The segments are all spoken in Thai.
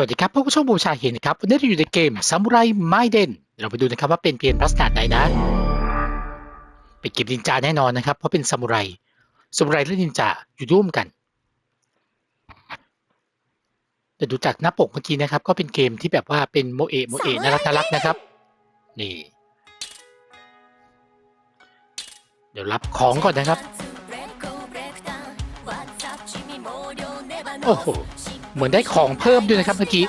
สวัสดีครับพวกผู้ชมบูชาเห็นนะครับวันนี้เราอยู่ในเกมซามูไรไมเดนเราไปดูนะครับว่าเป็นเพียงลักษณะไหนนะ เป็นเกมนินจาแน่นอนนะครับ เพราะเป็นซามูไรซามูไรและนินจาอยู่ร่วมกันแต่ดูจากหน้าปกเมื่อกี้นะครับ ก็เป็นเกมที่แบบว่าเป็นโมเอะโมเอะน่ารักน่ารักนะครับ นี่ เดี๋ยวรับของก่อนนะครับ โอ้โห เหมือนได้ของเพิ่มด้วยนะครับเมื่อกี้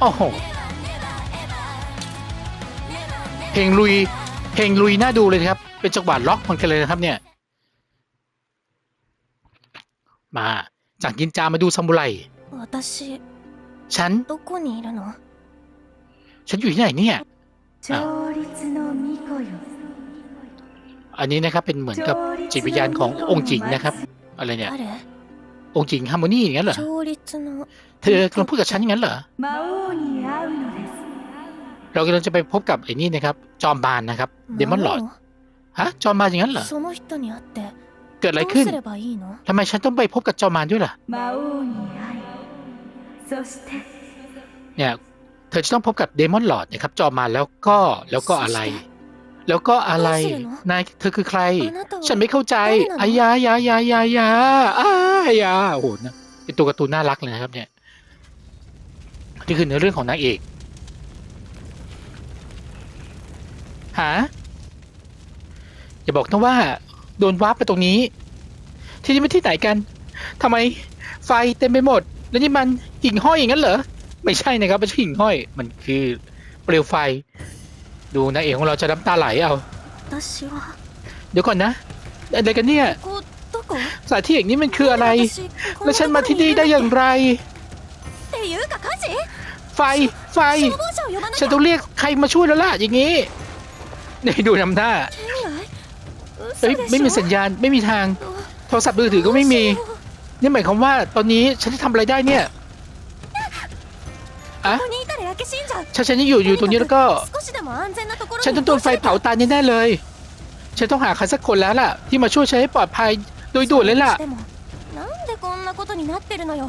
โอ้โหเพลงลุยเพลงลุยน่าดูเลยครับ เป็นจังหวะล็อกมันกันเลยนะครับเนี่ย มาจากยินจามาดูซามูไรฉันฉันอยู่ที่ไหนเนี่ย อันนี้นะครับเป็นเหมือนกับจิตวิญญาณขององค์จิงนะครับ อะไรเนี่ย องค์จิงฮาร์โมนีอย่างนั้นเหรอ เธอกำลังพูดกับฉันอย่างนั้นเหรอ เรากำลังจะไปพบกับไอ้นี่นะครับ จอมบานนะครับ เดมอนหลอด ฮะ จอมบานอย่างนั้นเหรอ เกิดอะไรขึ้น ทำไมฉันต้องไปพบกับจอมบานด้วยล่ะ เนี่ย เธอจะต้องพบกับเดมอนหลอดนะครับ จอมบานแล้วก็แล้วก็อะไร แล้วก็อะไรนายเธอคือใคร ฉันไม่เข้าใจอายายายายายาอายาโอ้โหนะเป็ตัวการ์ตูนน่ารักเลยนะครับ เนี่ยนี่คือในเรื่องของนางเอกหาอย่าบอกนะว่า โดนวาร์ปไปตรงนี้ ที่นี่ไม่ที่ไหนกัน ทำไมไฟเต็มไปหมด แล้วนี่มันหิ่งห้อยอย่างนั้นเหรอไม่ใช่นะครับไม่ใช่หิ่งห้อย มันคือเปลวไฟ ดูนางเอกของเราจะน้ำตาไหลเอา เดี๋ยวก่อนนะ อะไรกันเนี่ยสถานที่อย่างนี้มันคืออะไร แล้วฉันมาที่นี่ได้อย่างไร ไฟ ไฟ ฉันต้องเรียกใครมาช่วยแล้วล่ะอย่างนี้นี่ดูนำหน้าเอ้ไม่มีสัญญาณไม่มีทาง โทรศัพท์มือถือก็ไม่มี นี่หมายความว่าตอนนี้ฉันจะทำอะไรได้เนี่ยอะ ฉันฉันยังอยู่อยู่ตรงนี้แล้วก็ ฉันต้องโดนไฟเผาตายแน่เลย ฉันต้องหาใครสักคนแล้วล่ะ ที่มาช่วยฉันให้ปลอดภัยโดยด่วนเลยล่ะ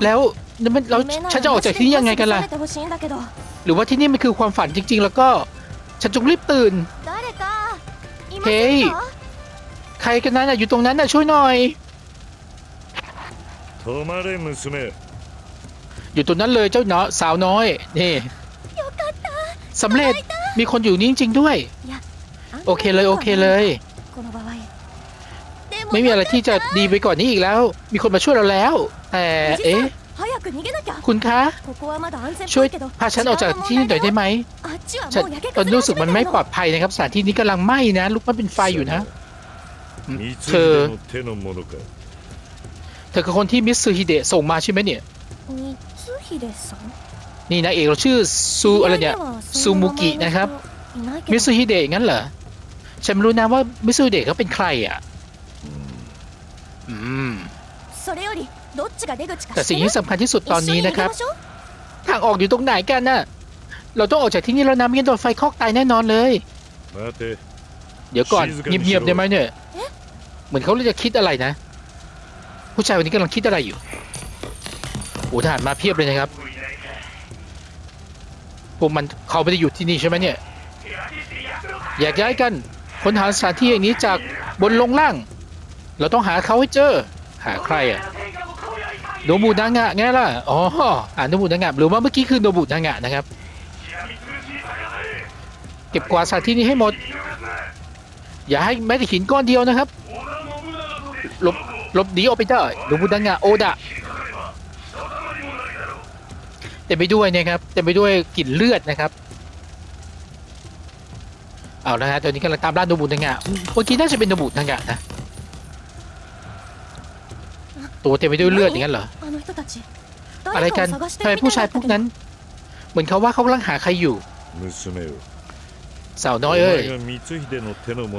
แล้วมันเราฉันจะออกจากที่นี่ยังไงกันล่ะ หรือว่าที่นี่มันคือความฝันจริง ๆ แล้วก็ ฉันจงรีบตื่น เฮ้ย ใครกันนั้นอยู่ตรงนั้นน่ะช่วยหน่อย อยู่ตรงนั้นเลยเจ้าเนาะสาวน้อยนี่สำเร็จมีคนอยู่นี่จริงๆด้วย โอเคเลยโอเคเลย ไม่มีอะไรที่จะดีไปกว่านนี้อีกแล้ว มีคนมาช่วยเราแล้ว แต่เอ๊ะคุณคะช่วยพาฉันออกจากที่นี่หน่อยได้ไหมฉันตอนรู้สึกมันไม่ปลอดภัยนะครับสถานที่นี้กำลังไหม้นะลูกมันเป็นไฟอยู่นะเธอเธอคือคนที่มิสซูฮิเดะส่งมาใช่ไหมเนี่ย นี่นางเอกเราชื่อซูอะไรเนี่ยซูมุกินะครับมิซูฮิเดะงั้นเหรอฉันไม่รู้นะว่ามิซูฮิเดะเขาเป็นใครอะอืมแต่สิ่งที่สำคัญที่สุดตอนนี้นะครับ ทางออกอยู่ตรงไหนกันน่ะ เราต้องออกจากที่นี่แล้วนะไม่งั้นโดนไฟคอกตายแน่นอนเลย เดี๋ยวก่อนเงียบๆได้ไหมเนี่ย เหมือนเขาเลยจะคิดอะไรนะ ผู้ชายวันนี้กำลังคิดอะไรอยู่ โอ้ทหารมาเพียบเลยนะครับพวกมันเขาไม่ได้อยู่ที่นี่ใช่ไหมเนี่ย อยากย้ายกันค้นหาสถานที่อย่างนี้จากบนลงล่าง เราต้องหาเขาให้เจอ หาใครอะโนบุนางะไงล่ะ อ๋ออ่านโนบุนางะหรือว่าเมื่อกี้คือโนบุนางะนะครับ เก็บกวาดสถานที่นี้ให้หมด อย่าให้แม้แต่หินก้อนเดียวนะครับ หลบหลบหนีออกไปได้โนบุนางะโอดะ เต็มไปด้วยนะครับเต็มไปด้วยกลิ่นเลือดนะครับเอาแล้วฮะตอนนี้กำลังตามล่าโนบุนังงะเมื่อกี้น่าจะเป็นโนบุนังงะนะตัวเต็มไปด้วยเลือดอย่างนั้นเหรออะไรกันทำไมผู้ชายพวกนั้น เหมือนเขาว่าเขากำลังหาใครอยู่สาวน้อยเอ้ย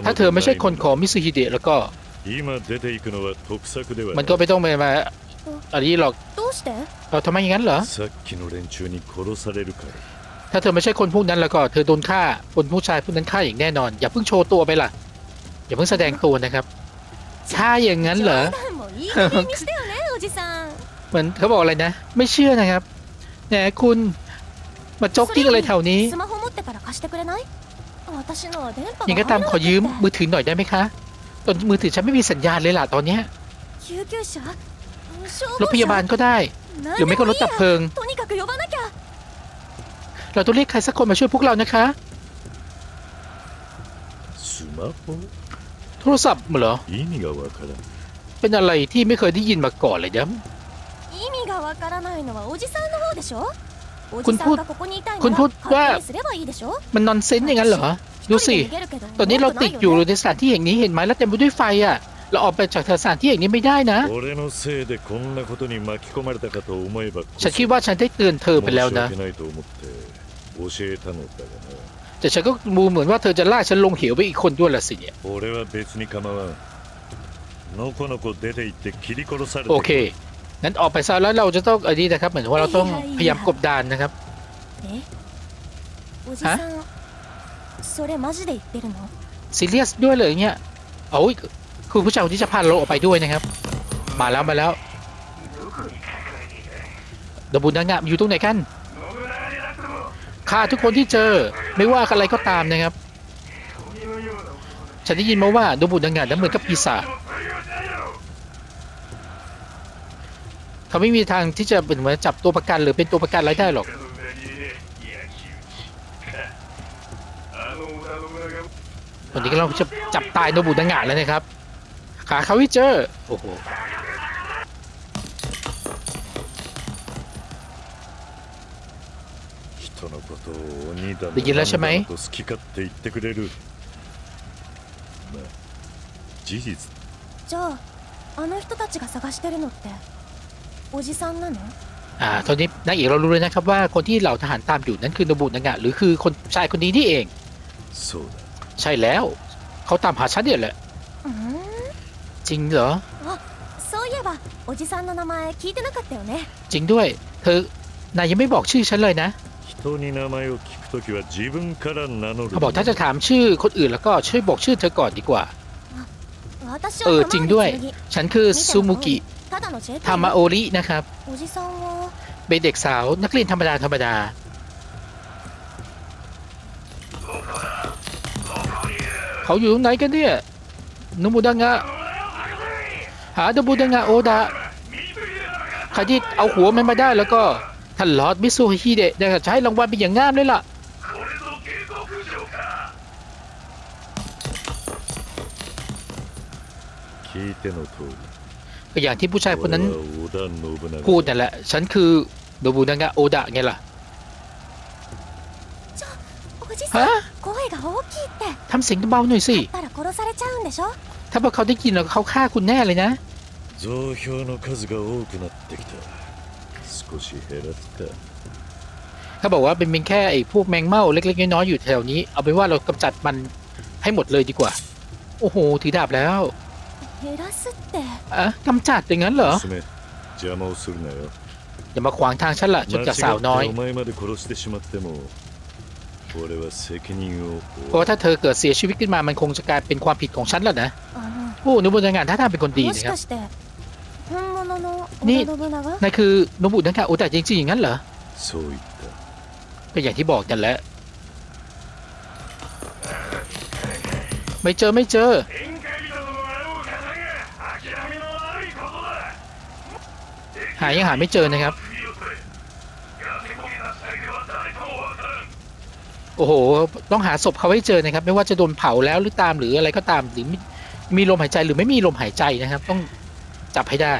ถ้าเธอไม่ใช่คนของมิซูฮิเดะแล้วก็มันก็ไม่ต้องมา อันนี้หรอก どうして เราทำไมอย่างนั้นเหรอ さっきの連中に殺されるから ถ้าเธอไม่ใช่คนพวกนั้นแล้วก็เธอโดนฆ่าคนผู้ชายพวกนั้นฆ่าอย่างแน่นอน อย่าเพิ่งโชว์ตัวไปล่ะ อย่าเพิ่งแสดงตัวนะครับ ถ้าอย่างนั้นเหรอ 冗談もいい加減にしてよねおじさん เหมือนเขาบอกอะไรนะ ไม่เชื่อนะครับแหมคุณมาจกกิ้งอะไรแถวนี้ スマホ持ってたら貸してくれない私のは電波 ยัง が ก็ตามขอยืม 入らなくて มือถือหน่อยได้ไหมคะตอนมือถือฉันไม่มีสัญญาณเลยล่ะตอนเนี้ย 救急車消 รถ 防 พยาบาล 車 ก็ได้ หรือไม่ก็รถดับเพลิง とにかく呼ばなきゃ เราต้องเรียกใครสักคนมาช่วยพวกเรานะคะ スマホ โทรศัพท์เหรอ 意味がわからん เป็นอะไรที่ไม่เคยได้ยินมาก่อนเลยนะ 意味がわからないのはおじさんの方でしょおคุณ じさ พู ん ด がここにいたい คุ な ณ ら พูดว่า 勝手にすればいいでしょ มันนอนเซนอย่างนั้นเหรอ ดูสิ 一人で逃げるけど ตอนนี้เราติดอยู่ 悪くないよね ในสถานที่แห่งนี้เห็นไหมแล้วเต็มไปด้วยไฟอ่ะ เราออกไปจากเธอสถานที่อย่างนี้ไม่ได้นะ ฉันคิดว่าฉันได้เตือนเธอไปแล้วนะ แต่ฉันก็มูเหมือนว่าเธอจะล่าฉันลงเหวไปอีกคนด้วยละสิเนี่ยโอเค นั้นออกไปซะแล้วเราจะต้องอันนี้นะครับ เหมือนว่าเราต้องพยายามกบดานนะครับฮะซีเรียสด้วยเลยเนี่ยเอา คือผู้ชายคนที่จะพาเราออกไปด้วยนะครับ มาแล้วมาแล้วดบุญนางงามอยู่ตรงไหนกันฆ่าทุกคนที่เจอไม่ว่าอะไรก็ตามนะครับ ฉันได้ยินมาว่าดบุญนางงามนั้นเหมือนกับปีศาจเขาไม่มีทางที่จะเป็นเหมือนจับตัวประกันหรือเป็นตัวประกันอะไรได้หรอกวันนี้เราจะจับตายโนบุนางงาแล้วนะครับ ขาเขาไม่เจอ โอ้โห 人のことを鬼だのできらっしゃいまいなんだのと好き勝手言ってくれるまあ事実じゃああの人たちが探してるのっておじさんなの อ่า ตอนนี้นางเอกเรารู้เลยนะครับว่าคนที่เหล่าทหารตามอยู่นั้นคือโนบุนางะหรือคือคนชายคนนี้นี่เอง そうだ ใช่แล้ว เขาตามหาฉันเนี่ยแหละ うーん จริงเหรอ そういえばおじさんの名前聞いてなかったよね จริงด้วย เธอ นายยังไม่บอกชื่อฉันเลยนะ 人に名前を聞くときは自分から名乗る เขาบอกถ้าจะถามชื่อคนอื่นแล้วก็ช่วยบอกชื่อเธอก่อนดีกว่า 私 เออ は จริง 玉 ด้วย 森紬 ฉันคือซูมุกิ ただの JP ทามาโอรินะครับ おじさんは เป็นเด็กสาวนักเรียนธรรมดาธรรมดา เขาอยู่ตรงไหนกันเนี่ยนบุดังะ อาดบูดังะโอดะขาจิตเอาหัวมันมาได้แล้วก็ท่านลอดมิซูฮิเดะได้ใช้รางวัลเป็นอย่างงามเลยล่ะก็อย่างที่ผู้ชายคนนั้นพูดนั่นแหละ ฉันคือโดบูดังะโอดะไงล่ะฮะทำเสียงเบาหน่อยสิ ถ้าพวกเขาได้ยินแล้วเขาฆ่าคุณแน่เลยนะ 増票の数が多くなってきた少し減らすか ถ้าบอกว่าเป็นเพียงแค่ไอ้พวกแมงเม่าเล็กๆน้อยๆอยู่แถวนี้ เอาเป็นว่าเรากำจัดมันให้หมดเลยดีกว่า โอ้โห ถือดาบแล้ว 減らすって อะกำจัดอย่างนั้นเหรอ 娘邪魔をするなよ อย่ามาขวางทางฉันละจน 間違 จากสาวน้อย ってお前まで殺してしまっても俺は責任を เพราะว่าถ้าเธอเกิดเสียชีวิตขึ้นมามันคงจะกลายเป็นความผิดของฉันแล้วนะ あ โอ้นุบุนังานถ้าทางเป็นคน の ดี も นะ し ครับ かして本物 の織 นี่ 田信長 นายคือนุบุนังาโอแต่จริงๆอย่างนั้นเหรอ そう言った ก็อย่างที่บอกกันแหล้ว ไม่เจอไม่เจอ หายังหาไม่เจอนะครับ โอ้โห ต้องหาศพเขาให้เจอนะครับ ไม่ว่าจะโดนเผาแล้วหรือตามหรืออะไรก็ตามหรือมีมีลมหายใจหรือไม่มีลมหายใจนะครับ ต้องจับให้ได้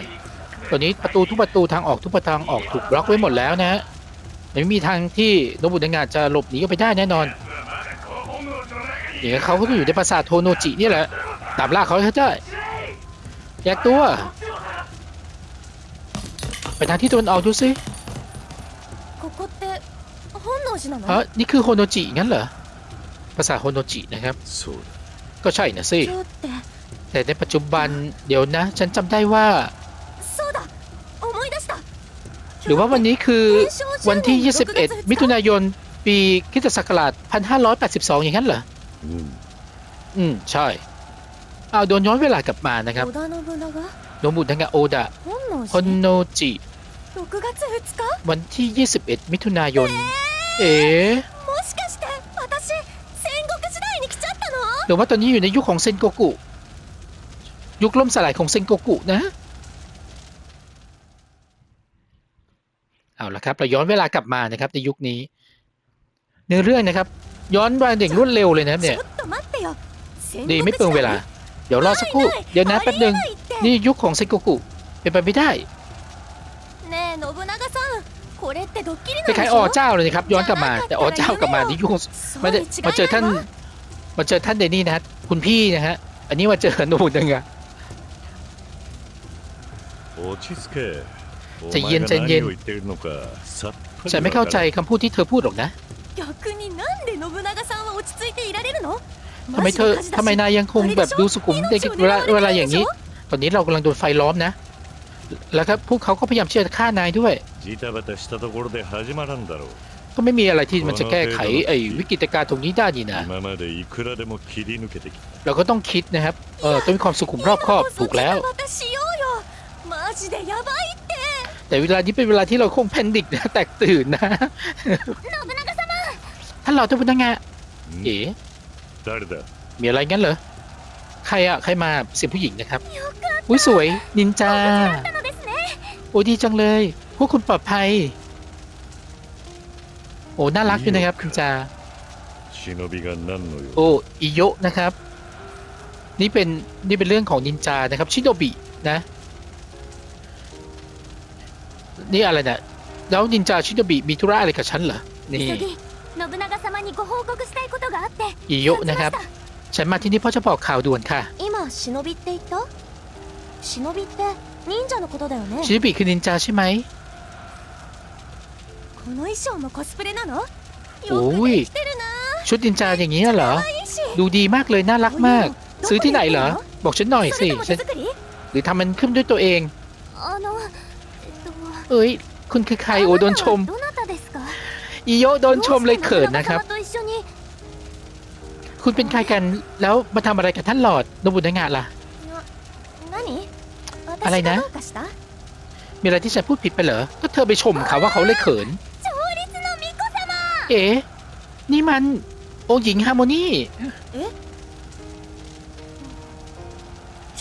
ตอนนี้ประตูทุกประตูทางออกทุกประตางออกถูกบล็อกไว้หมดแล้วนะฮะไม่มีทางที่โนบุนางะจะหลบหนีก็ไปได้แน่นอนเดี๋ยวเขาก็อยู่ในปราสาทโทโนจินี่แหละตามล่าเขาให้ได้แยกตัว ไปทางที่ตนออกดูสิเออนี่คือโฮโนจิงั้นเหรอภาษาโฮโนจินะครับ ก็ใช่นะสิ แต่ในปัจจุบันเดี๋ยวนะ ฉันจำได้ว่า หรือว่าวันนี้คือวันที่ 21 มิถุนายน ปีคิสตศักราช1582 อย่างนั้นเหรอ อืม อืม ใช่เอาโดนย้อนเวลากลับมานะครับโนบุนางะโอดะฮอนโนจิ วันที่ 21 มิถุนายน เอ๋หรือว่าตอนนี้อยู่ในยุคของเซนโกกุ ยุคล่มสลายของเซนโกกุนะ เอาละครับเราย้อนเวลากลับมานะครับในยุคนี้ในเรื่องนะครับ ย้อนวันเด็กรุ่นเร็วเลยนะเนี่ยดีไม่เปลืองเวลา เดี๋ยวรอสักครู่เดี๋ยวนะแป๊บหนึ่งนี่ยุคของเซกุกุเป็นไปไม่ได้คล้ายๆอ๋อเจ้าเลยนะครับย้อนกลับมาแต่อ๋อเจ้ากลับมานี่ยุคมามาเจอท่านมาเจอท่านเดนี่นะฮะคุณพี่นะฮะอันนี้มาเจอหนูนังไงโอชิสเก ใจเย็นใจเย็นฉันไม่เข้าใจคำพูดที่เธอพูดหรอกนะทำไมเธอทำไมนายยังคงแบบดูสุขุมในเวลาเวลาอย่างนี้ ตอนนี้เรากำลังโดนไฟล้อมนะ แล้วครับพวกเขาก็พยายามเชื่อฆ่านายด้วยก็ไม่มีอะไรที่มันจะแก้ไขไอ้วิกฤตการณ์ตรงนี้ได้นี่นะเราก็ต้องคิดนะครับเออต้องมีความสุขุมรอบคอบถูกแล้ว แต่เวลานี้เป็นเวลาที่เราคงแพนิคนะ แตกตื่นนะ ท่านเราท่านพนักงาน ん เอ๋ 誰だ มีอะไรงั้นเหรอ ใครอะใครมาเสียงผู้หญิงนะครับ อุ้ยสวย นินจา なのですね โอ้ดีจังเลย พวกคุณปลอดภัย โอ้น่ารักอยู่นะครับนินจา 忍びが何の用 โอ้อิโยะนะครับ นี่เป็นนี่เป็นเรื่องของนินจานะครับ ชิโนบินะ นี่อะไรเนี่ยแล้วนินจาชิโนบิมีธุระอะไรกับฉันเหรอนี่อิโยะนะครับ ฉันมาที่นี่เพราะจะบอกข่าวด่วนค่ะชิโนบิคือนินจาใช่ไหมโอ้ยชุดนินจาอย่างนี้เหรอ ดูดีมากเลยน่ารักมาก ซื้อที่ไหนเหรอ บอกฉันหน่อยสิ หรือทำมันขึ้นด้วยตัวเอง เอ้ย คุณคือใครโอ้โดนชมอิโยโดนชมเลยเขินนะครับ คุณเป็นใครกันแล้วมาทำอะไรกับท่านหลอดโนบุญนางะล่ะอะไรนะ มีอะไรที่ฉันพูดผิดไปเหรอ ก็เธอไปชมเขาว่าเขาเลยเขิน เอ๋นี่มันองหญิงฮาร์โมนี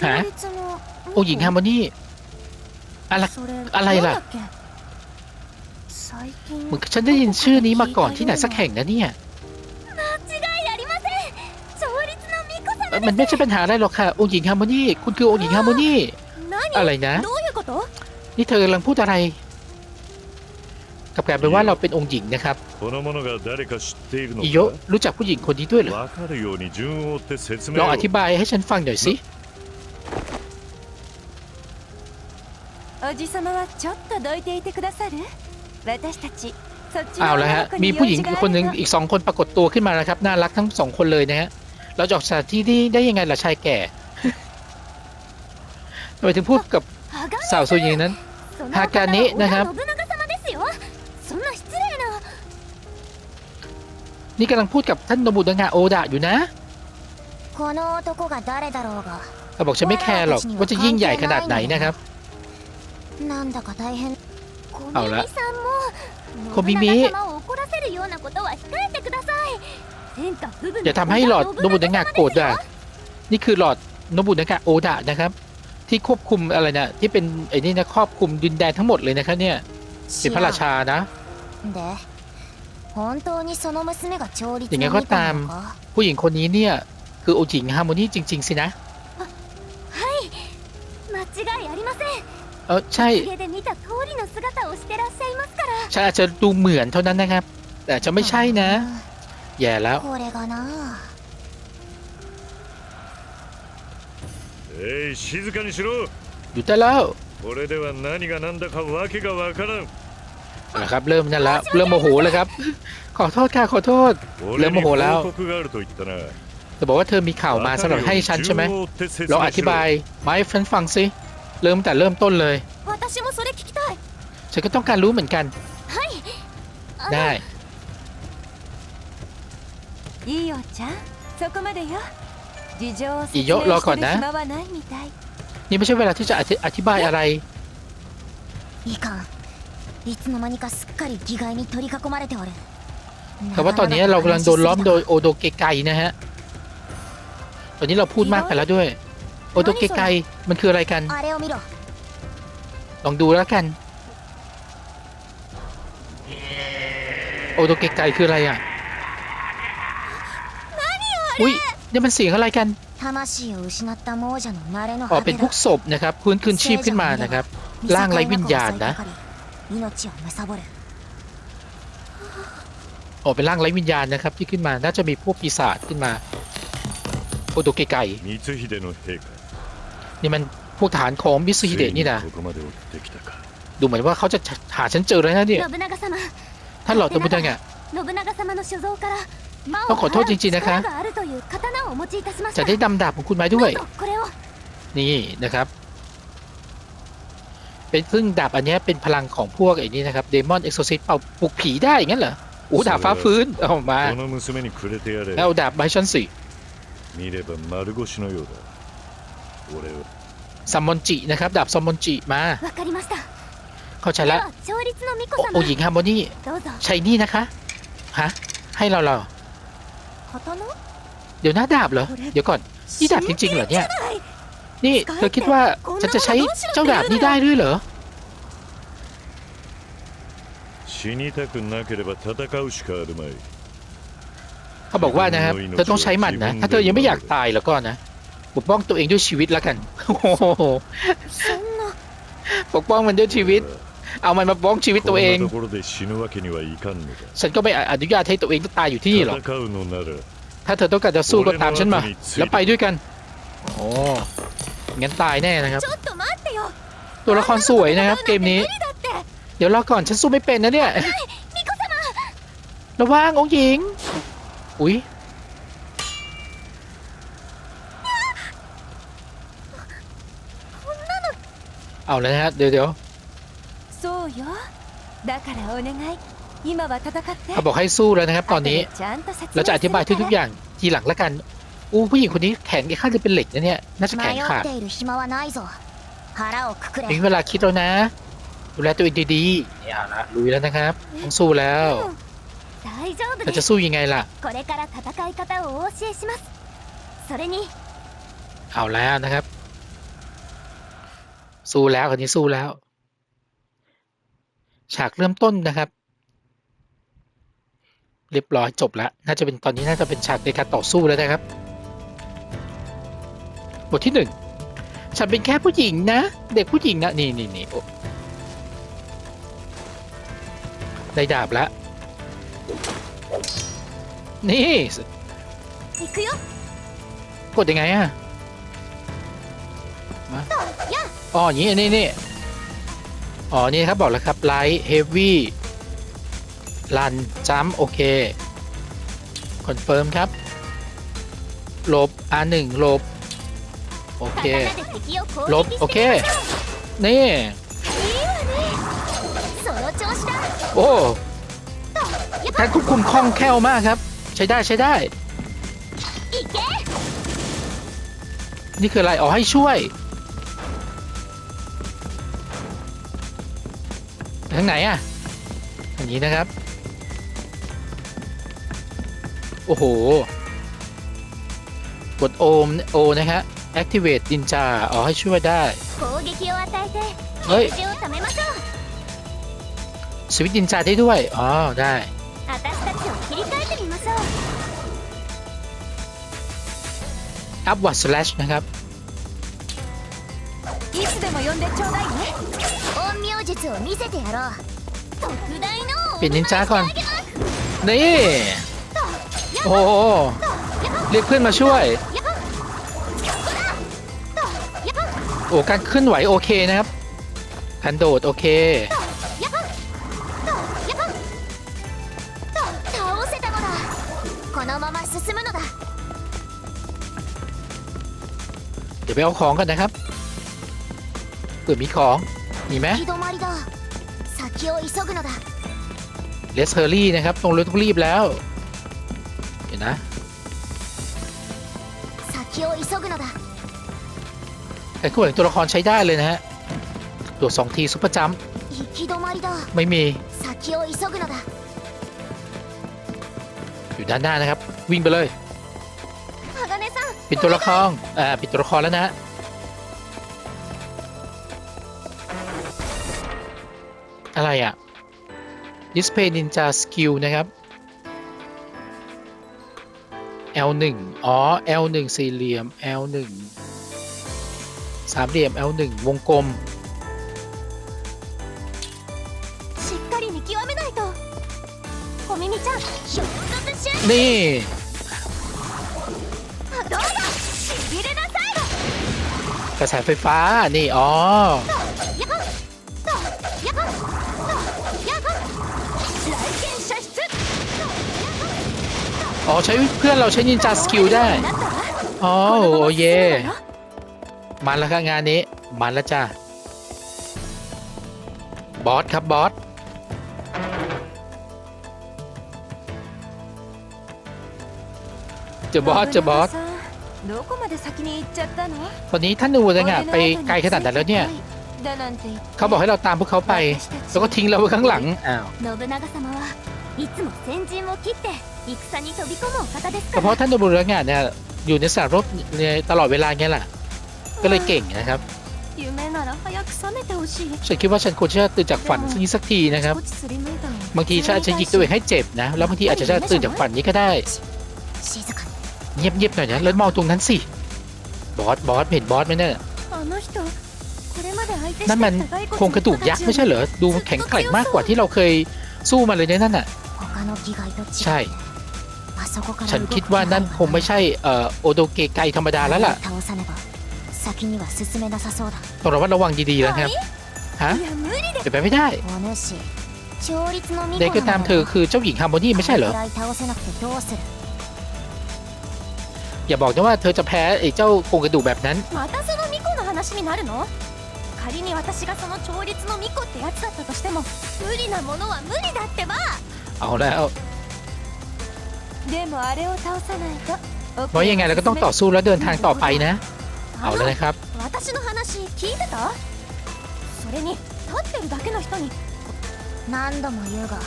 ฮะองหญิงฮาร์โมนี อะไรอะไรล่ะมือฉันได้ยินชื่อนี้มาก่อนที่ไหนสักแห่งนะเนี่ยมันไม่ใช่ปัญหาอะไรหรอกค่ะองค์หญิงฮาร์โมนีคุณคือองค์หญิงฮาร์โมนีอะไรนะ นี่เธอกำลังพูดอะไร กับการเป็นว่าเราเป็นองค์หญิงนะครับอิโยรู้จักผู้หญิงคนนี้ด้วยเหรอลองอธิบายให้ฉันฟังหน่อยสิ おじさまはちょっとどいていてくださる私たちそっち เอา の ละฮะ 女の子 มี に ผู้หญิง 用事があ คนหนึ่ง るの อีกสองคนปรากฏตัวขึ้นมานะครับ น่ารักทั้งสองคนเลยนะฮะ เราจะออกสถานที่นี้ได้ยังไงล่ะชายแก่ ทำไมถึงพูดกับ 鋼 สาวโซยิงนั้น その ฮากาเนะนะครับ 織田信長様ですよそんな失礼な นี่กำลังพูดกับท่านโนบุนางะโอดะอยู่นะ この男が誰だろうが เราบอกฉันไม่แคร์หรอกว่าจะยิ่งใหญ่ขนาดไหนนะครับ なんだか大変เอาละ さんも小耳信長様を怒らせるようなことは控えてください天下不分 อย่าทำให้หลอดโนบุนางะโกรธอ่ะนี่คือหลอดโนบุนางะโอดะนะครับ ที่ควบคุมอะไรนะที่เป็นไอ้นี่นะครอบคุมดินแดนทั้งหมดเลยนะครับเนี่ยเป็นพระราชานะ で本当にその娘が調律อย่างไงก็ตาม ผู้หญิงคนนี้เนี่ยคือองค์หญิงฮาร์โมนีจริง ๆ สินะ 間違いありません เออใช่ 家で見た通りの姿をしてらっしゃいますから ฉันอาจจะดูเหมือนเท่านั้นนะครับ แต่จะไม่ใช่นะ แย่แล้ว これがなえい静かにしろ อยู่แต่แล้ว これでは何が何だかわけがわからん นะครับ เริ่มนั่นแล้วเริ่มโมโหแล้วครับ ขอโทษค่ะขอโทษ 俺にもほら報告があると言ったな จะบอกว่าเธอมีข่าวมาสำหรับให้ฉันใช่ไหม 順を追って説 ลอง 明 อ し ธิบายมาให้ฉันฟังสิ เริ่มแต่เริ่มต้นเลย 私もそれ聞きたい ฉันก็ต้องการรู้เหมือนกัน はいあの ได้ いいお茶そこまでよ 事情を説いいよ明ロコねしてる暇はないみたい นี่ไม่ใช่เวลาที่จะอธิอธิบายอะไร いかんいつの間にかすっかり義骸に取り囲まれておる แต่ว่าตอนนี้เรากำลังโดนล้อมโดยโอโดเกไกนะฮะ ตอนนี้เราพูดมากไปแล้วด้วย โอโตเกไกมันคืออะไรกันลองดูแล้วกัน โอโตเกไกคืออะไรอะอุ้ยนี่มันเสียงอะไรกันอ๋อเป็นพวกศพนะครับพื้นคืนชีพขึ้นมานะครับร่างไร้วิญญาณนะอ๋อเป็นร่างไร้วิญญาณนะครับที่ขึ้นมาน่าจะมีพวกปีศาจขึ้นมาโอโตเกไก นี่มันพวกฐานของมิสฮิเดะนี่นะดูเหมือนว่าเขาจะหาฉันเจอแล้วนะเนี่ยท่านหล่อตัวบุดังอะต้องขอโทษจริงๆนะคะ จะได้ดำดาบของคุณมาด้วย นี่นะครับ เป็นซึ่งดาบอันนี้เป็นพลังของพวกไอ้นี้นะครับเดมอนเอ็กโซซิสเป่าปลุกผีได้อย่างนั้นเหรออู้ดาบฟ้าฟื้นออกมาเอาดาบมาให้ฉันสิ ซัมมอนจินะครับดาบซัมมอนจิมาเข้าใจแล้วโอหญิงฮาร์โมนีใช้นี่นะคะฮะให้เราเราเดี๋ยวหน้าดาบเหรอเดี๋ยวก่อนนี่ดาบจริงๆเหรอเนี่ยนี่เธอคิดว่าฉันจะใช้เจ้าดาบนี้ได้ด้วยเหรอเขาบอกว่านะครับเธอต้องใช้มันนะถ้าเธอยังไม่อยากตายแล้วก็นะ ปกป้องตัวเองด้วยชีวิตแล้วกันปกป้องมันด้วยชีวิต เอามันมาป้องชีวิตตัวเอง ฉันก็ไม่อนุญาตให้ตัวเองต้องตายอยู่ที่นี่หรอกถ้าเธอต้องการจะสู้ก็ตามฉันมา แล้วไปด้วยกันโอ้งั้นตายแน่นะครับ ตัวละครสวยนะครับ เกมนี้ เดี๋ยวรอก่อนฉันสู้ไม่เป็นนะเนี่ยระวังองหญิง อุ้ย เอาแล้วนะฮะเดี๋ยวเดี๋ยว そうよだからお願い今は戦って เขาบอกให้สู้แล้วนะครับ ตอนนี้ 後でちゃんと説明 เราจะอธิบาย する ทุกๆอย่างทีหลังแล้วกันอู้ผู้หญิงคนนี้แขนแกข้างจะเป็นเหล็กนะเนี่ย น่าจะแข 迷 นขา っ ด ている暇はないぞ腹をくくれ มีเวลาคิดแล้วนะ ดูแลตัวเองดีๆเนี่ยเอาละลุยแล้วนะครับต้องสู้แล้ว 大丈夫 เรา で จะ す สู้ยังไงล่ะ これから戦い方をお教えしますそれに เอาแล้วนะครับ สู้แล้วคนนี้สู้แล้ว ฉากเริ่มต้นนะครับ เรียบร้อยจบแล้ว น่าจะเป็นตอนนี้น่าจะเป็นฉากในการต่อสู้แล้วนะครับ บทที่หนึ่งฉันเป็นแค่ผู้หญิงนะ เด็กผู้หญิงนะ นี่นี่นี่ได้ดาบแล้ว นี่กดยังไงอะ อ๋ออย่างนี้นี่นี่อ๋อ นี่ครับบอกแล้วครับไลท์เฮฟวี่ลันจัมโอเค คอนเฟิร์มครับลบอัหนึ่งลบ โอเค ลบ โอเค นี่ โอ้การควบคุมคล่องแคล่วมากครับ ใช้ได้ใช้ได้ นี่คืออะไรอ๋อให้ช่วย ทางไหนอ่ะทางนี้นะครับ โอ้โห กดโอมโอนะฮะ activate ดินจาอ๋อ ให้ช่วยได้ 攻撃を与えて เฮ้ย 血を止めましょう สวิตช์ดินจาได้ด้วย อ๋อ ได้ 私たちを切り替えてみましょう upward slash นะครับ いつでも呼んでちょうだいね 陰陽術を見せてやろう特大の เปลี่ยนนินจาก่อน นี่ โอ้โหเรียกเพื่อนมาช่วย โอ้ การเคลื่อนไหวโอเคนะครับการโดดโอเค 倒せたのだこのまま進むのだ เดี๋ยวไปเอาของกันนะครับเผื่อมีของ มีไหมเลสเฮอรี่นะครับ ตรงรถต้องรีบแล้ว เห็นนะไอ้คู่แข่งตัวละครใช้ได้เลยนะฮะ ตัวสองทีซุปเปอร์จัมไม่มี อยู่ด้านหน้านะครับ วิ่งไปเลยเป็นตัวละครอ่าเป็นตัวละครแล้วนะ อะไรอะ่ะ Display Ninja Skill นะครับ L1 อ๋อ L1 สี่เหลี่ยม L1 สามเหลี่ยม L1 วงกลมนี่กระแสไฟฟ้า นี่ อ๋อ อ๋อใช้เพื่อนเราใช้นินจาสกิลได้ อ๋อโอเยมันแล้วครับงานนี้มันแล้วจ้าบอสครับบอสจะบอสจะบอสตอนนี้ท่านอูเลยอะไปไกลขนาดนั้นแล้วเนี่ย เขาบอกให้เราตามพวกเขาไป แล้วก็ทิ้งเราไว้ข้างหลังอ้าว 信長様はいつも先陣を切って戦に飛び込むお方です ก็ か เพราะ ら ท่านนูเรืองานเนี่ยอยู่ในสนามรบเนี่ยตลอดเวลาเงี้ยแหละ ก็เลยเก่งนะครับ 夢なら早く覚めてほしい ฉันคิดว่าฉันควรจะตื่นจากฝันนี้สักทีนะครับ 少しすりむいたの บางทีฉันอาจจะยิงตัวเองให้เจ็บนะ แล้วบางทีอาจจะตื่นจากฝันนี้ก็ได้ 静かに เงียบๆหน่อยนะแล้วมองตรงนั้นสิ บอส บอส เห็นบอสไหมเนี่ย あの人これまで相手して นั่นมัน きた骸骨 โครงกระดูกยักษ์ไม่ใช่เหรอ ดูแข็งแกร่งมากกว่าที่เราเคยสู้มาเลยเนี่ยนั่นน่ะ 他の機械と違 ใช่ うあそこから ฉันคิดว่านั่นคงไม่ใช่เอ่อโอโดเกไกธรรมดาแล้วล่ะ 倒さねば先には進めなさそうだ ต้องระวัดระวังดีๆแล้วครับ ฮะ いや無理で เป็นไปไม่ได้ お主調律の巫 เด็ก 女 ก็ตามเธอคือเจ้าหญิงฮาร์โมนีไม่ใช่เหรอ くらい倒せなくてどうする อย่าบอกนะว่าเธอจะแพ้ไอ้เจ้าโครงกระดูกแบบนั้น またその巫女の話になるの仮に私がその調律の巫女ってやつだったとしても無理なものは無理だってば เอาแล้ว でもあれを倒さないと เพราะยังไงเราก็ต้องต่อสู้แล้วเดินทางต่อไปนะ เอาแล้วนะครับ 私の話聞いてたそれに立ってるだけの人に何度も言うが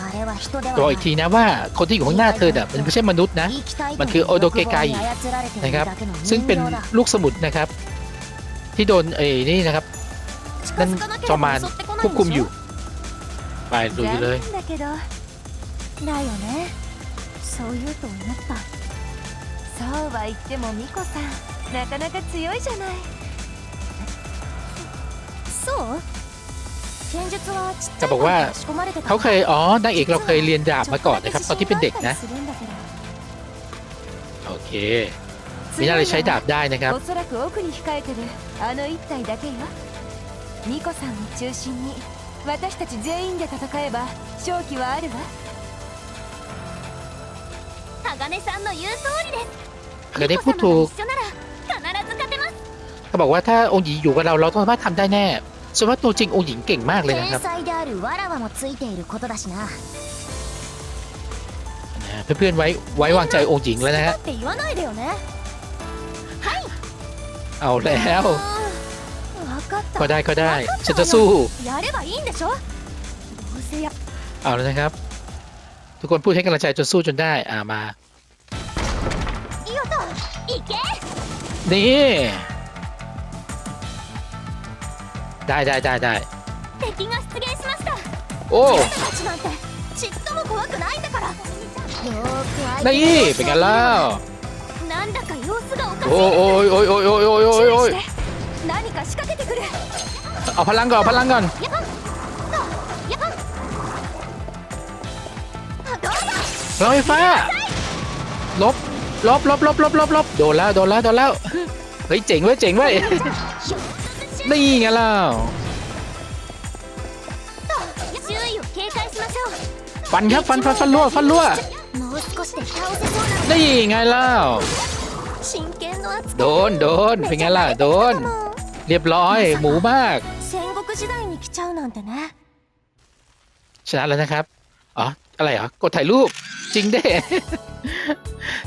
あれは人では ตัว な อี い กทีนะว่าคนที่อยู่ข้างหน้าเธอเนี่ยมันไม่ใช่มนุษย์นะ 生きたいと มันคือโอโดเกไก 欲望に操られている นะครับ だけの ซึ่งเป็น 人形だ ลูกสมุนนะครับ ที่โดนเอ้นี่นะครับ 近นั่น づかなけ จ れ อมมาร ば襲ってこない ควบคุม ん อ でし ยู่ ょ ไปลุยเลย 残念だけどだよね そう言うと思ったそうは言ってもミコさんなかなか強いじゃないそう剣術はちっちゃい จะบอกว่า 頃から仕込まれてた เขาเคย อ๋อนางเอกเราเคยเรียนดาบมาก่อนนะครับ ตอนที่เป็นเด็กนะ ちょっとだけ自信があったりするんだけど โอเค มีน่าจะใช้ดาบได้นะครับ おそらく奥に控えてるあの一体だけよミコさんを中心に私たち全員で戦えば勝機はあるわ 鋼さんの言う通りです เคยได้พูดถูก 一緒なら必ず勝てます เขาบอกว่าถ้าองค์หญิงอยู่กับเราเราต้องสามารถทำได้แน่ส่วนว่าตัวจริงองค์หญิงเก่งมากเลยนะค 天 รับ 才であるわらわもついていることだしな นะเพื่อนๆไว้ไว้วางใจองค์หญิงแล้วนะฮะ 好きだって言わないでよね เอาแล้ว 分かった ก็ได้ก็ได้ ฉันจะสู้ やればいいんでしょどうせや เอาแล้วนะครับ ทุกคนพูดให้กำลังใจจนสู้จนได้ อ่ามา นี่ ได้ได้ได้ได้敵が出現しましたโอ้あなたたちなนี่เป็นกัแล้วโอ้โอ้ยโอ้ยโอ้ยโอ้ยโอ้ยโอ้ยโอ้ยเอาพลังก่อนเอาพลังก่อนやばっとやばฟ้า ลบ ลบลบลบลบลบลบโดนแล้วโดนแล้วโดนแล้วเฮ้ยเจ๋งเว้ยเจ๋งเว้ยนี่ไงเล่าฟันครับฟันฟันฟันรั่วฟันรั่วนี่ไงเล่าโดนโดนเป็นไงล่ะโดน เรียบร้อยหมูมากชนะแล้วนะครับ อ๋อ อะไรอะกดถ่ายรูป จริงเด้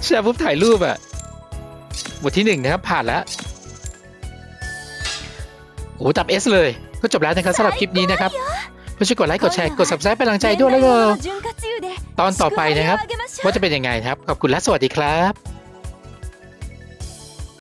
แชร์ปุ๊บถ่ายรูปอะบทที่หนึ่งนะครับ ผ่านแล้วโอ้ตับเอสเลย ก็จบแล้วนะครับสำหรับคลิปนี้นะครับเพื่อช่วยกดไลค์กดแชร์กด subscribe เป็นกำลังใจด้วยแล้วก็ตอนต่อไปนะครับ ว่าจะเป็นยังไงครับ ขอบคุณและสวัสดีครับ